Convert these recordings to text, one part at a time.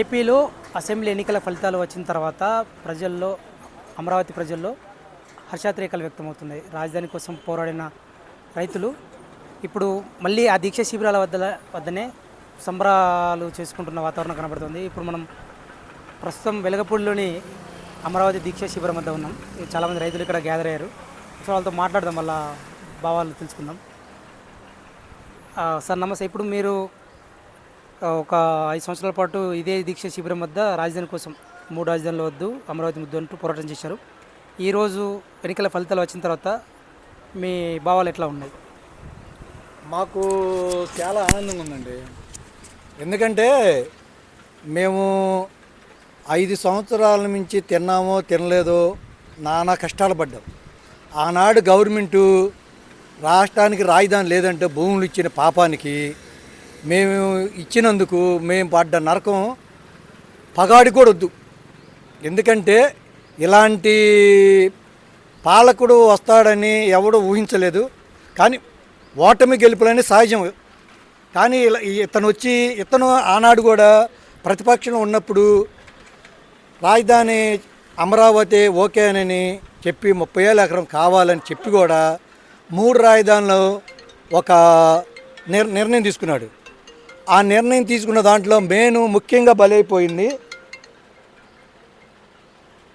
ఏపీలో అసెంబ్లీ ఎన్నికల ఫలితాలు వచ్చిన తర్వాత ప్రజల్లో అమరావతి ప్రజల్లో హర్షాతిరేకాలు వ్యక్తమవుతున్నాయి. రాజధాని కోసం పోరాడిన రైతులు ఇప్పుడు మళ్ళీ ఆ దీక్ష శిబిరాల వద్ద వద్దనే సంబరాలు చేసుకుంటున్న వాతావరణం కనబడుతుంది. ఇప్పుడు మనం ప్రస్తుతం వెలగపూడిలోని అమరావతి దీక్ష శిబిరం వద్ద ఉన్నాం. చాలామంది రైతులు ఇక్కడ గ్యాదర్ అయ్యారు. సో వాళ్ళతో మాట్లాడదాం వాళ్ళ భావాలు తెలుసుకుందాం. సార్ నమస్తే. ఇప్పుడు మీరు ఒక ఐదు సంవత్సరాల పాటు ఇదే దీక్ష శిబిరం వద్ద రాజధాని కోసం మూడు రాజధానుల వద్దు అమరావతి ముద్దు అంటూ పోరాటం చేశారు. ఈరోజు ఎన్నికల ఫలితాలు వచ్చిన తర్వాత మీ భావాలు ఎట్లా ఉన్నాయి? మాకు చాలా ఆనందంగా ఉందండి. ఎందుకంటే మేము ఐదు సంవత్సరాల నుంచి తిన్నామో తినలేదో నానా కష్టాలు పడ్డాం. ఆనాడు గవర్నమెంటు రాష్ట్రానికి రాజధాని లేదంటే భూములు ఇచ్చిన పాపానికి మేము ఇచ్చినందుకు మేము పడ్డ నరకం పగాడి కూడా వద్దు. ఎందుకంటే ఇలాంటి పాలకుడు వస్తాడని ఎవడు ఊహించలేదు. కానీ ఓటమి గెలుపులని సహజం. కానీ ఇలా ఇతను వచ్చి ఇతను ఆనాడు కూడా ప్రతిపక్షం ఉన్నప్పుడు రాజధాని అమరావతి ఓకే అని చెప్పి ముప్పై ఏళ్ళ ఎకరం కావాలని చెప్పి కూడా మూడు రాజధానులు ఒక నిర్ నిర్ణయం తీసుకున్నాడు. ఆ నిర్ణయం తీసుకున్న దాంట్లో మెయిన్ ముఖ్యంగా బలైపోయింది.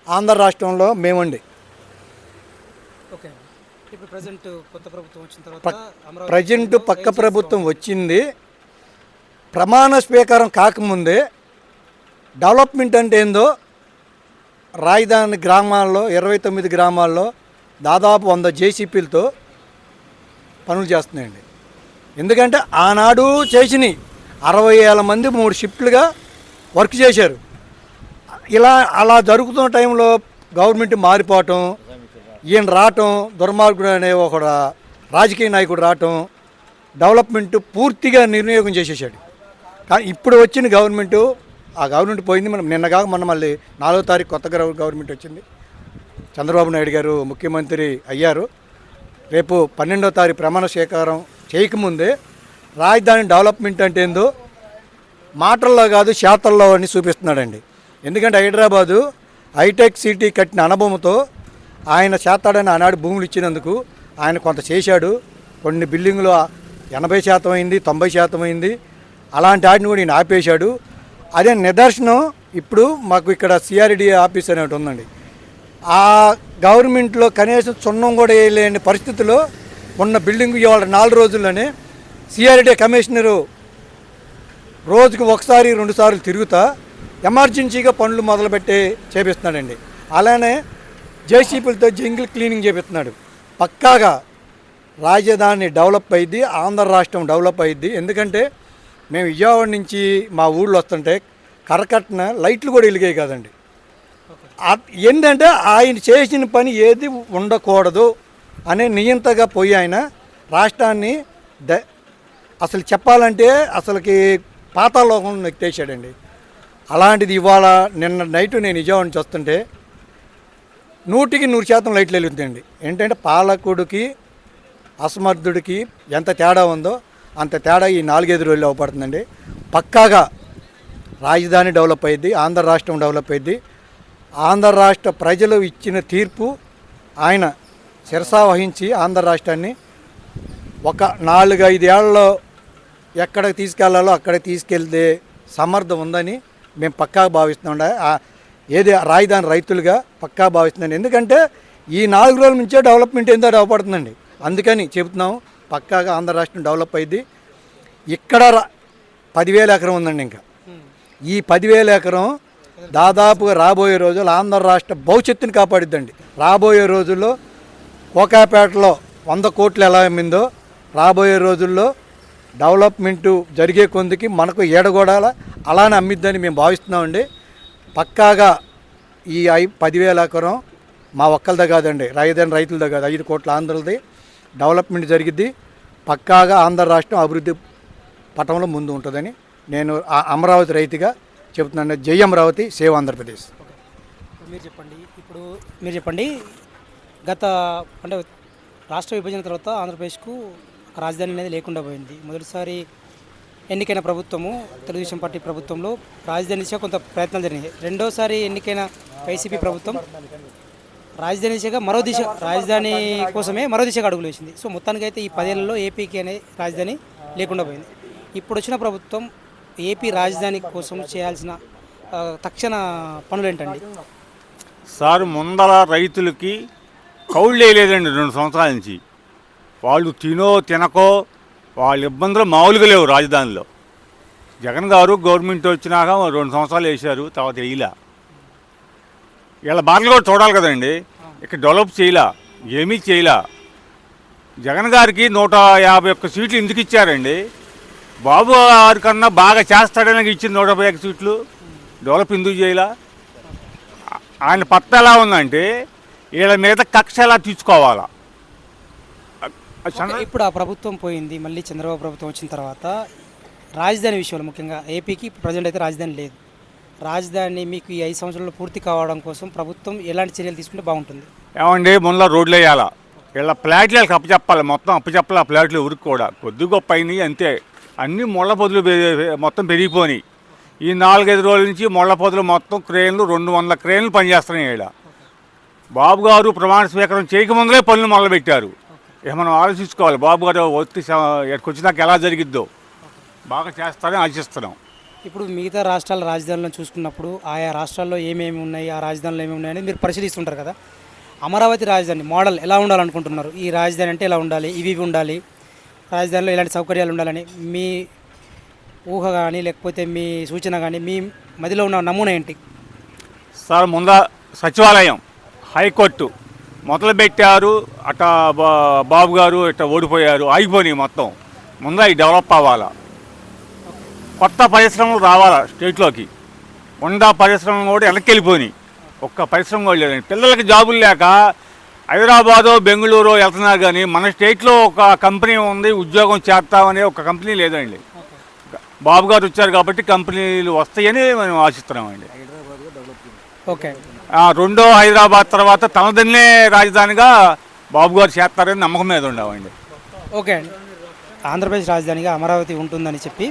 ఆంధ్ర రాష్ట్రంలో మేమండి. ప్రజెంట్ పక్క ప్రభుత్వం వచ్చింది. ప్రమాణ స్వీకారం కాకముందే డెవలప్మెంట్ అంటే ఏందో రాజధాని గ్రామాల్లో ఇరవై తొమ్మిది గ్రామాల్లో దాదాపు వంద జేసీపీలతో పనులు చేస్తున్నాయండి. ఎందుకంటే ఆనాడు చేసినాయి. అరవై వేల మంది మూడు షిఫ్ట్లుగా వర్క్ చేశారు. ఇలా అలా జరుగుతున్న టైంలో గవర్నమెంట్ మారిపోవటం ఈయన రావటం దుర్మార్గుడు అనే ఒక రాజకీయ నాయకుడు రావటం డెవలప్మెంట్ పూర్తిగా నిర్వినియోగం చేసేసాడు. కానీ ఇప్పుడు వచ్చిన గవర్నమెంట్ ఆ గవర్నమెంట్ పోయింది మనం నిన్నగా మొన్న మళ్ళీ నాలుగో తారీఖు కొత్త గవర్నమెంట్ వచ్చింది. చంద్రబాబు నాయుడు గారు ముఖ్యమంత్రి అయ్యారు. రేపు పన్నెండో తారీఖు ప్రమాణ స్వీకారం చేయకముందే రాజధాని డెవలప్మెంట్ అంటే ఏందో మాటల్లో కాదు శాతల్లో అని చూపిస్తున్నాడండి. ఎందుకంటే హైదరాబాదు హైటెక్ సిటీ కట్టిన అనుభవంతో ఆయన చేస్తాడని ఆనాడు భూములు ఇచ్చినందుకు ఆయన కొంత చేశాడు. కొన్ని బిల్డింగులు ఎనభై శాతం అయింది తొంభై శాతం అయింది. అలాంటి వాటిని కూడా ఈయన ఆపేశాడు. అదే నిదర్శనం ఇప్పుడు మాకు ఇక్కడ సిఆర్డి ఆఫీస్ అనేటి ఉందండి. ఆ గవర్నమెంట్లో కనీసం సున్నం కూడా వేయలేని పరిస్థితిలో ఉన్న బిల్డింగ్ ఇవాళ నాలుగు రోజుల్లోనే సిఆర్డీ కమిషనరు రోజుకు ఒకసారి రెండు సార్లు తిరుగుతా ఎమర్జెన్సీగా పనులు మొదలుపెట్టి చేపిస్తున్నాడండి. అలానే జేసీపీలతో జంగిల్ క్లీనింగ్ చేపిస్తున్నాడు. పక్కాగా రాజధాని డెవలప్ అయింది ఆంధ్ర రాష్ట్రం డెవలప్ అయింది ఎందుకంటే మేము విజయవాడ నుంచి మా ఊళ్ళో వస్తుంటే కరకట్న లైట్లు కూడా వెలిగాయి కదండి. ఏంటంటే ఆయన చేసిన పని ఏది ఉండకూడదు అనే నియంతగా పోయి ఆయన రాష్ట్రాన్ని ద అసలు చెప్పాలంటే అసలుకి పాతాలోకం నెక్కేసాడండి అలాంటిది ఇవాళ నిన్న నైట్ నేను విజయవాడ నుంచి వస్తుంటే నూటికి నూరు శాతం లైట్లు వెలుగుతాయండి. ఏంటంటే పాలకుడికి అసమర్థుడికి ఎంత తేడా ఉందో అంత తేడా ఈ నాలుగైదు రోజులు అవపడుతుందండి. పక్కాగా రాజధాని డెవలప్ అయ్యింది ఆంధ్ర రాష్ట్రం డెవలప్ అయ్యింది ఆంధ్ర రాష్ట్ర ప్రజలు ఇచ్చిన తీర్పు ఆయన శిరసా వహించి ఆంధ్ర రాష్ట్రాన్ని ఒక నాలుగైదేళ్ళలో ఎక్కడికి తీసుకెళ్ళాలో అక్కడికి తీసుకెళ్తే సమర్థం ఉందని మేము పక్కాగా భావిస్తున్నాం. ఏది రాజధాని రైతులుగా పక్కా భావిస్తున్నాను ఎందుకంటే ఈ నాలుగు రోజుల నుంచే డెవలప్మెంట్ ఏందో అవపడుతుందండి అందుకని చెబుతున్నాం పక్కాగా ఆంధ్ర రాష్ట్రం డెవలప్ అయింది. ఇక్కడ రా- పదివేల ఎకరం ఉందండి ఇంకా. ఈ పదివేల ఎకరం దాదాపుగా రాబోయే రోజుల్లో ఆంధ్ర రాష్ట్ర భవిష్యత్తుని కాపాడిద్దండి. రాబోయే రోజుల్లో కోకాపేటలో వంద కోట్లు ఎలా అమ్మిందో రాబోయే రోజుల్లో డెవలప్మెంట్ జరిగే కొందికి మనకు ఏడగొడాల అలానే అమ్మిద్దని మేము భావిస్తున్నామండి. పక్కాగా ఈ ఐ పదివేల ఎకరం మా ఒక్కరిదే కాదండి రాజధాని రైతులదే కాదు ఐదు కోట్ల ఆంధ్రది డెవలప్మెంట్ జరిగిద్ది. పక్కాగా ఆంధ్ర రాష్ట్రం అభివృద్ధి పటంలో ముందు ఉంటుందని నేను ఆ అమరావతి రైతుగా చెబుతున్నాను. జై అమరావతి సేవ్ ఆంధ్రప్రదేశ్. మీరు చెప్పండి ఇప్పుడు మీరు చెప్పండి గత అంటే రాష్ట్ర విభజన తర్వాత ఆంధ్రప్రదేశ్కు రాజధాని అనేది లేకుండా పోయింది. మొదటిసారి ఎన్నికైన ప్రభుత్వము తెలుగుదేశం పార్టీ ప్రభుత్వంలో రాజధాని దిశగా కొంత ప్రయత్నాలు జరిగినాయి. రెండోసారి ఎన్నికైన వైసీపీ ప్రభుత్వం రాజధాని దిశగా మరో దిశ రాజధాని కోసమే మరో దిశగా అడుగులు వేసింది. సో మొత్తానికైతే ఈ పదేళ్ళలో ఏపీకి అనే రాజధాని లేకుండా పోయింది. ఇప్పుడు వచ్చిన ప్రభుత్వం ఏపీ రాజధాని కోసం చేయాల్సిన తక్షణ పనులు ఏంటండి సార్ ముందర రైతులకి కౌళ్ళు వేయలేదండి రెండు సంవత్సరాల నుంచి. వాళ్ళు తినో తినకో వాళ్ళ ఇబ్బందులు మామూలుగా లేవు రాజధానిలో. జగన్ గారు గవర్నమెంట్ వచ్చినాక రెండు సంవత్సరాలు వేశారు తర్వాత వేయలా. వీళ్ళ బాధలు కూడా చూడాలి కదండి. ఇక్కడ డెవలప్ చేయలా ఏమీ చేయలా. జగన్ గారికి నూట యాభై ఒక్క సీట్లు ఎందుకు ఇచ్చారండి? బాబు గారి కన్నా బాగా చేస్తాడని ఇచ్చింది నూట యాభై ఒక్క సీట్లు. డెవలప్ ఎందుకు చేయలే? ఆయన పట్ట ఎలా ఉందంటే వీళ్ళ మీద కక్ష ఎలా తీసుకోవాలా? ఇప్పుడు ఆ ప్రభుత్వం పోయింది మళ్ళీ చంద్రబాబు ప్రభుత్వం వచ్చిన తర్వాత రాజధాని విషయంలో ముఖ్యంగా ఏపీకి ప్రజెంట్ అయితే రాజధాని లేదు. రాజధాని మీకు ఈ ఐదు సంవత్సరాలు పూర్తి కావడం కోసం ప్రభుత్వం ఎలాంటి చర్యలు తీసుకుంటే బాగుంటుంది? ఏమండి ముందులో రోడ్లు వేయాలా? ఫ్లాట్లు వీళ్ళకి అప్పచెప్పాలి మొత్తం అప్పచెప్పాలి ఆ ఫ్లాట్లు ఊరికి కూడా కొద్ది గొప్ప అయినాయి అంతే. అన్ని ముళ్ళ పొదులు మొత్తం పెరిగిపోయినాయి. ఈ నాలుగైదు రోజుల నుంచి ముళ్ళ పొదులు మొత్తం క్రేన్లు రెండు వందల క్రేన్లు పనిచేస్తున్నాయి ఇక్కడ బాబు గారు ప్రమాణ స్వీకారం చేయకముందులే పనులు మొదలుపెట్టారు. ఇక మనం ఆలోచించుకోవాలి. బాబు గారు వచ్చి ఇక్కడికి వచ్చినాక ఎలా జరిగిద్దో. బాగా చేస్తారని ఆశిస్తున్నాం. ఇప్పుడు మిగతా రాష్ట్రాల రాజధానులను చూసుకున్నప్పుడు ఆయా రాష్ట్రాల్లో ఏమేమి ఉన్నాయి ఆ రాజధానులు ఏమేమి ఉన్నాయని మీరు పరిశీలిస్తుంటారు కదా. అమరావతి రాజధాని మోడల్ ఎలా ఉండాలనుకుంటున్నారు? ఈ రాజధాని అంటే ఎలా ఉండాలి? ఇవి ఇవి ఉండాలి. రాజధానిలో ఇలాంటి సౌకర్యాలు ఉండాలని మీ ఊహ కానీ లేకపోతే మీ సూచన కానీ మీ మదిలో ఉన్న నమూనా ఏంటి? సార్ ముంద సచివాలయం హైకోర్టు. మొదలు పెట్టారు అట బా- బాబు గారు ఇట్ట ఓడిపోయారు ఆగిపోయినాయి మొత్తం. ముందు అవి డెవలప్ అవ్వాలా? కొత్త పరిశ్రమలు రావాలా స్టేట్లోకి? ఉండా పరిశ్రమలు కూడా వెనక్కి వెళ్ళిపోయినాయి ఒక్క పరిశ్రమ కూడా లేదండి పిల్లలకి జాబులు లేక హైదరాబాదో బెంగళూరు వెళ్తున్నారు కానీ మన స్టేట్లో ఒక కంపెనీ ఉంది ఉద్యోగం చేస్తామని ఒక కంపెనీ లేదండి. బాబు గారు వచ్చారు కాబట్టి కంపెనీలు వస్తాయని మేము ఆశిస్తున్నామండి. ఓకే. రెండో హైదరాబాద్ తర్వాత తనదన్నే రాజధానిగా బాబు గారు చేస్తారని నమ్మకం మీద ఉండవండి ఓకే అండి. ఆంధ్రప్రదేశ్ రాజధానిగా అమరావతి ఉంటుందని చెప్పి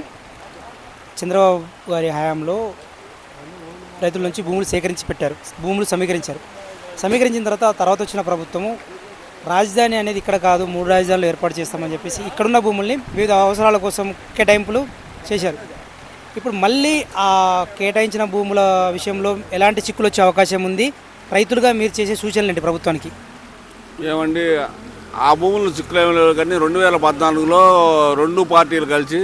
చంద్రబాబు గారి హయాంలో రైతుల నుంచి భూములు సేకరించి పెట్టారు భూములు సమీకరించారు. సమీకరించిన తర్వాత తర్వాత వచ్చిన ప్రభుత్వము రాజధాని అనేది ఇక్కడ కాదు మూడు రాజధానులు ఏర్పాటు చేస్తామని చెప్పేసి ఇక్కడున్న భూముల్ని వివిధ అవసరాల కోసం కేటాయింపులు చేశారు. ఇప్పుడు మళ్ళీ ఆ కేటాయించిన భూముల విషయంలో ఎలాంటి చిక్కులు వచ్చే అవకాశం ఉంది? రైతులుగా మీరు చేసే సూచనలు ఏంటి ప్రభుత్వానికి? ఏమండి ఆ భూములు చిక్కులేమి లేవు కానీ రెండు వేల పద్నాలుగులో రెండు పార్టీలు కలిసి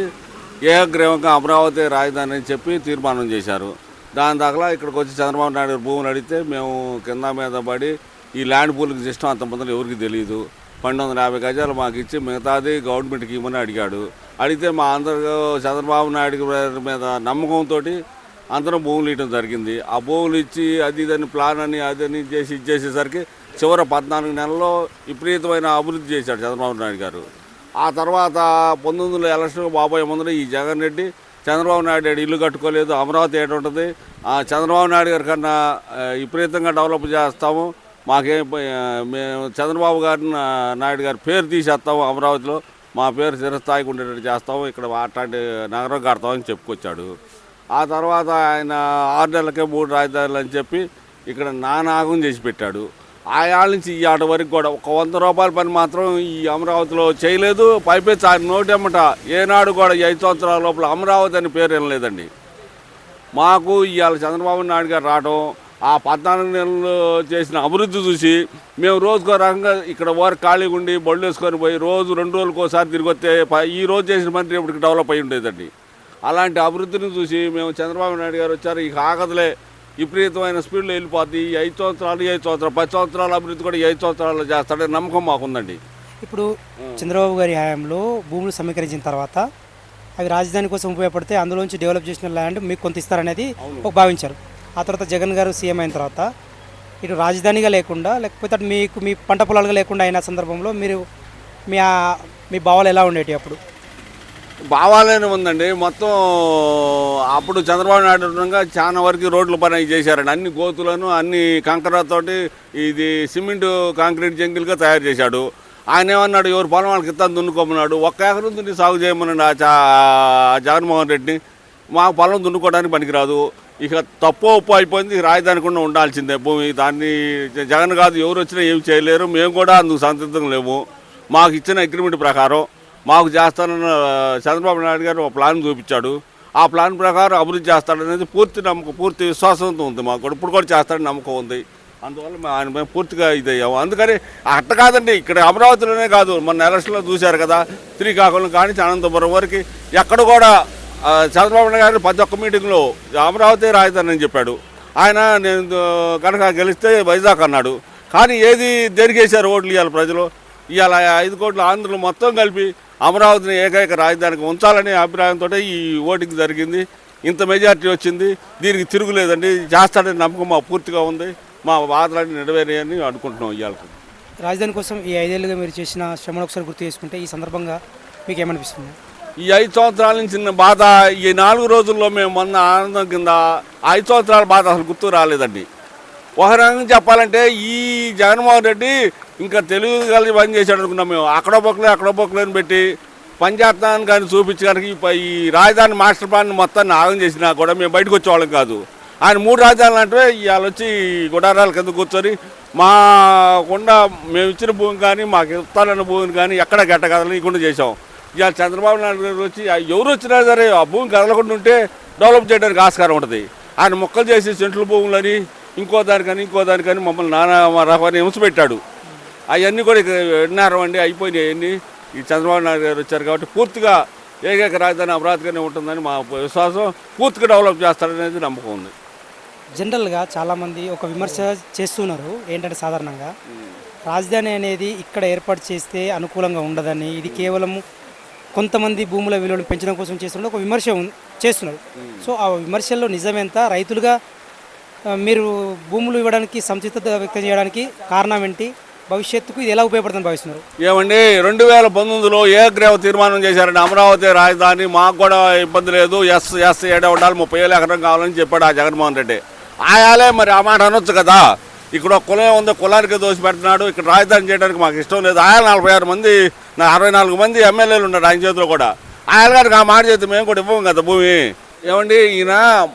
ఏకగ్రీవంగా అమరావతి రాజధాని అని చెప్పి తీర్మానం చేశారు. దాని దాకా ఇక్కడికి వచ్చి చంద్రబాబు నాయుడు భూములు అడిగితే మేము కింద మీద పడి ఈ ల్యాండ్ పూల్కి సిస్టమ్ అంత మందిలో ఎవరికి తెలియదు పన్నెండు వందల యాభై గజాలు మాకు ఇచ్చి మిగతాది గవర్నమెంట్కి ఇవ్వమని అడిగాడు. అడిగితే మా అందరూ చంద్రబాబు నాయుడు మీద నమ్మకంతో అందరం భూములు ఇవ్వడం జరిగింది. ఆ భూములు ఇచ్చి అది ఇదని ప్లాన్ అని అదని చేసి ఇది చేసేసరికి చివరి పద్నాలుగు నెలల్లో విపరీతమైన అభివృద్ధి చేశాడు చంద్రబాబు నాయుడు గారు. ఆ తర్వాత పంతొమ్మిది వందల ఎలక్షన్ బాబోయే ముందర ఈ జగన్ రెడ్డి చంద్రబాబు నాయుడు గారు ఇల్లు కట్టుకోలేదు అమరావతి ఏట ఉంటుంది ఆ చంద్రబాబు నాయుడు గారి కన్నా విపరీతంగా డెవలప్ చేస్తాము. మాకేం మేము చంద్రబాబు గారిని నాయుడు గారి పేరు తీసేస్తాము అమరావతిలో. మా పేరు చిరస్థాయికి ఉండేటట్టు చేస్తాము. ఇక్కడ అట్లాంటి నగరం కడతామని చెప్పుకొచ్చాడు. ఆ తర్వాత ఆయన ఆరు నెలలకే మూడు రాజధానులు అని చెప్పి ఇక్కడ నానాగం చేసి పెట్టాడు. ఆ నుంచి ఈ ఆట వరకు కూడా ఒక వంద రూపాయల పని మాత్రం ఈ అమరావతిలో చేయలేదు. పైపెచ్చి ఆయన నోటెమ్మట ఏనాడు కూడా ఐదు సంవత్సరాల లోపల అమరావతి అని పేరు వినలేదండి. మాకు ఇవాళ చంద్రబాబు నాయుడు గారు రావడం ఆ పద్నాలుగు నెలలు చేసిన అభివృద్ధి చూసి మేము రోజుకో రకంగా ఇక్కడ వారు ఖాళీగా ఉండి బళ్ళు వేసుకొని పోయి రోజు రెండు రోజులకు ఒకసారి తిరిగి వస్తే ఈ రోజు చేసిన మంత్రి ఇప్పటికి డెవలప్ అయి ఉండేదండి. అలాంటి అభివృద్ధిని చూసి మేము చంద్రబాబు నాయుడు గారు వచ్చారు. ఇక ఆగదులే. విపరీతమైన స్పీడ్లో వెళ్ళిపోద్ది. ఈ ఐదు సంవత్సరాలు ఐదు సంవత్సరాలు పది సంవత్సరాల అభివృద్ధి కూడా ఐదు సంవత్సరాలు చేస్తాడని నమ్మకం మాకుందండి. ఇప్పుడు చంద్రబాబు గారి హయాంలో భూములు సమీకరించిన తర్వాత అవి రాజధాని కోసం ఉపయోగపడితే అందులోంచి డెవలప్ చేసిన ల్యాండ్ మీకు కొంత ఇస్తారనేది ఒక భావించారు. ఆ తర్వాత జగన్ గారు సీఎం అయిన తర్వాత ఇటు రాజధానిగా లేకుండా లేకపోతే అటు మీకు మీ పంట పొలాలుగా లేకుండా అయిన సందర్భంలో మీరు మీ మీ భావాలు ఎలా ఉండేవి అప్పుడు? భావాలైన ఉందండి. మొత్తం అప్పుడు చంద్రబాబు నాయుడు ఉండగా చాలా వరకు రోడ్ల పని చేశారండి. అన్ని గోతులను అన్ని కంకరతోటి ఇది సిమెంట్ కాంక్రీట్ జంగిల్గా తయారు చేశాడు. ఆయన ఏమన్నాడు ఎవరు పొలం వాళ్ళకి ఇస్తాను దున్నుకోమన్నాడు. ఒక్క ఎకరం దున్ని సాగు చేయమన్నాడు ఆ చా- జగన్మోహన్ రెడ్డిని. మా పొలం దున్నుకోవడానికి పనికిరాదు. ఇక తప్పు ఉప్పు అయిపోయింది రాజధాని కూడా ఉండాల్సిందే. భూమి దాన్ని జ- జగన్ కాదు ఎవరు వచ్చినా ఏం చేయలేరు. మేము కూడా అందుకు సంతృప్తం లేము. మాకు ఇచ్చిన అగ్రిమెంట్ ప్రకారం మాకు చేస్తానన్న చంద్రబాబు నాయుడు గారు ఒక ప్లాన్ చూపించాడు. ఆ ప్లాన్ ప్రకారం అభివృద్ధి చేస్తాడనేది పూర్తి నమ్మకం పూర్తి విశ్వాసంతో ఉంది మాకు కూడా. ఇప్పుడు కూడా చేస్తాడని నమ్మకం ఉంది. అందువల్ల మేము ఆయన మేము పూర్తిగా ఇదయ్యాము. అందుకని అట్ట కాదండి ఇక్కడ అమరావతిలోనే కాదు. మన ఎలక్షన్లో చూశారు కదా శ్రీకాకుళం కానీ అనంతపురం వరకు ఎక్కడ కూడా చంద్రబాబు నాయుడు గారు ప్రతి ఒక్క మీటింగ్లో అమరావతి రాజధాని అని చెప్పాడు. ఆయన నేను కనుక గెలిస్తే వైజాగ్ అన్నాడు. కానీ ఏది దేనికేశారు ఓట్లు ఇవ్వాలి ప్రజలు? ఇవాళ ఐదు కోట్ల ఆంధ్రులు మొత్తం కలిపి అమరావతిని ఏకైక రాజధానికి ఉంచాలనే అభిప్రాయంతో ఈ ఓటింగ్ జరిగింది. ఇంత మెజార్టీ వచ్చింది. దీనికి తిరుగులేదండి. చేస్తాడని నమ్మకం మా పూర్తిగా ఉంది. మా వాదనని నెరవేరాయని అనుకుంటున్నాం ఇవాళ రాజధాని కోసం ఈ ఐదేళ్ళుగా మీరు చేసిన శ్రమను ఒకసారి గుర్తు చేసుకుంటే ఈ సందర్భంగా మీకు ఏమనిపిస్తుంది? ఈ ఐదు సంవత్సరాల నుంచి బాధ ఈ నాలుగు రోజుల్లో మేము మొన్న ఆనందం కింద ఐదు సంవత్సరాల బాధ అసలు గుర్తు రాలేదండి. ఒక రకంగా చెప్పాలంటే ఈ జగన్మోహన్ రెడ్డి ఇంకా తెలుగు కలిసి పని చేశాడు అనుకున్నాం మేము. అక్కడ బొక్కలే అక్కడ బొక్కలేని పెట్టి పంచాయత్నాన్ని కానీ చూపించడానికి ఈ రాజధాని మాస్టర్ ప్లాన్ మొత్తాన్ని ఆగం చేసినా కూడా మేము బయటకు వచ్చేవాళ్ళం కాదు. ఆయన మూడు రాజధానులు అంటే ఇవాళ వచ్చి గుడారాల కింద కూర్చొని మా కొండ మేము ఇచ్చిన భూమి కానీ మాకు ఇస్తానన్న భూమిని కానీ ఎక్కడ గట్ట ఇకుండా చేసాం ఇవాళ చంద్రబాబు నాయుడు గారు వచ్చి ఎవరు వచ్చినా సరే ఆ భూమి కదలకుండా ఉంటే డెవలప్ చేయడానికి ఆస్కారం ఉంటుంది. ఆయన మొక్కలు చేసి సెంట్రల్ భూములని ఇంకో దానికని ఇంకో దానికని మమ్మల్ని నానా రకమైన హింస పెట్టాడు. అవన్నీ కూడా విన్నారు అండి అయిపోయినాయి అవన్నీ. ఈ చంద్రబాబు నాయుడు గారు వచ్చారు కాబట్టి పూర్తిగా ఏకైక రాజధాని అమరావతిగానే ఉంటుందని మా విశ్వాసం పూర్తిగా డెవలప్ చేస్తాడనేది నమ్మకం ఉంది. జనరల్గా చాలామంది ఒక విమర్శ చేస్తున్నారు ఏంటంటే సాధారణంగా. రాజధాని అనేది ఇక్కడ ఏర్పాటు చేస్తే అనుకూలంగా ఉండదని ఇది కేవలం కొంతమంది భూముల విలువలు పెంచడం కోసం చేస్తున్న ఒక విమర్శ చేస్తున్నారు. సో ఆ విమర్శల్లో నిజమెంత? రైతులుగా మీరు భూములు ఇవ్వడానికి సంసిద్ధత వ్యక్తం చేయడానికి కారణం ఏంటి? భవిష్యత్తుకు ఇది ఎలా ఉపయోగపడుతుందని భావిస్తున్నారు? ఏమండి రెండు వేల పంతొమ్మిదిలో ఏకగ్రీవ తీర్మానం చేశారండి. అమరావతి రాజధాని మాకు కూడా ఇబ్బంది లేదు. ఎస్ ఎస్ ఏడే ఉండాలి ముప్పై వేలు ఎకరం కావాలని చెప్పాడు ఆ జగన్మోహన్ రెడ్డి. ఆయాలే మరి ఆ మాట అనొచ్చు కదా? ఇక్కడ కులం ఉంది కులానికి దోసి పెడుతున్నాడు ఇక్కడ రాజధాని చేయడానికి మాకు ఇష్టం లేదు. ఆయన నలభై ఆరు మంది నా అరవై నాలుగు మంది ఎమ్మెల్యేలు ఉన్నాడు ఆయన చేతిలో కూడా. ఆయన గారికి ఆ మాట చేతి మేము కూడా ఇవ్వం కదా భూమి. ఏమండి ఈయన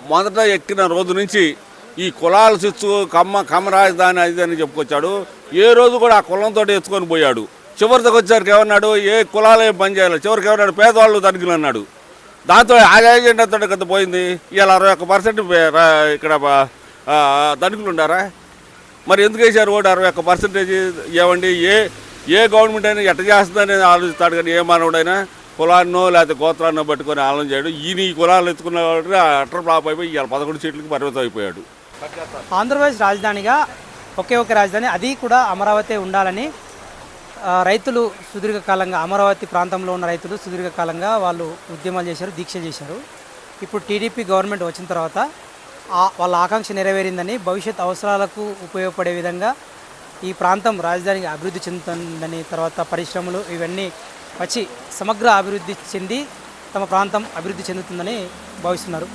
మొదట ఎక్కిన రోజు నుంచి ఈ కులాల చిచ్చు కమ్మ కమ్మ రాజధాని అది అని చెప్పుకొచ్చాడు. ఏ రోజు కూడా ఆ కులంతో ఎత్తుకొని పోయాడు. చివరికి వచ్చారికి ఏమన్నాడు? ఏ కులాలు ఏం పని చేయాలి చివరికి ఏమన్నాడు? పేదవాళ్ళు తనిఖీలు అన్నాడు. దాంతో ఆ ఏజెండాతో కదా పోయింది. ఇలా అరవై ఒక్క పర్సెంట్ ఇక్కడ ఆ, ఉండారా? మరి ఎందుకు వేశారు ఓటు? అరవై ఒక్క పర్సెంటేజ్ ఏమండి ఏ ఏ గవర్నమెంట్ అయినా ఎట్ట చేస్తుందని ఆలోచిస్తాడు కానీ ఏ మానవుడైనా కులాన్నో లేకపోతే గోత్రాన్నో పట్టుకొని ఆలోచన చేయడు. ఈయన ఈ కులాలు ఎత్తుకున్న అటర్ ఫ్లాప్ అయిపోయి ఇవాళ పదకొండు సీట్లకి పరిమితం అయిపోయాడు. ఆంధ్రప్రదేశ్ రాజధానిగా ఒకే ఒక రాజధాని అది కూడా అమరావతి ఉండాలని రైతులు సుదీర్ఘకాలంగా అమరావతి ప్రాంతంలో ఉన్న రైతులు సుదీర్ఘకాలంగా వాళ్ళు ఉద్యమాలు చేశారు దీక్ష చేశారు. ఇప్పుడు టీడీపీ గవర్నమెంట్ వచ్చిన తర్వాత వాళ్ళ ఆకాంక్ష నెరవేరిందని భవిష్యత్ అవసరాలకు ఉపయోగపడే విధంగా ఈ ప్రాంతం రాజధానికి అభివృద్ధి చెందుతుందని తర్వాత పరిశ్రమలు ఇవన్నీ వచ్చి సమగ్ర అభివృద్ధి చెంది తమ ప్రాంతం అభివృద్ధి చెందుతుందని భావిస్తున్నారు.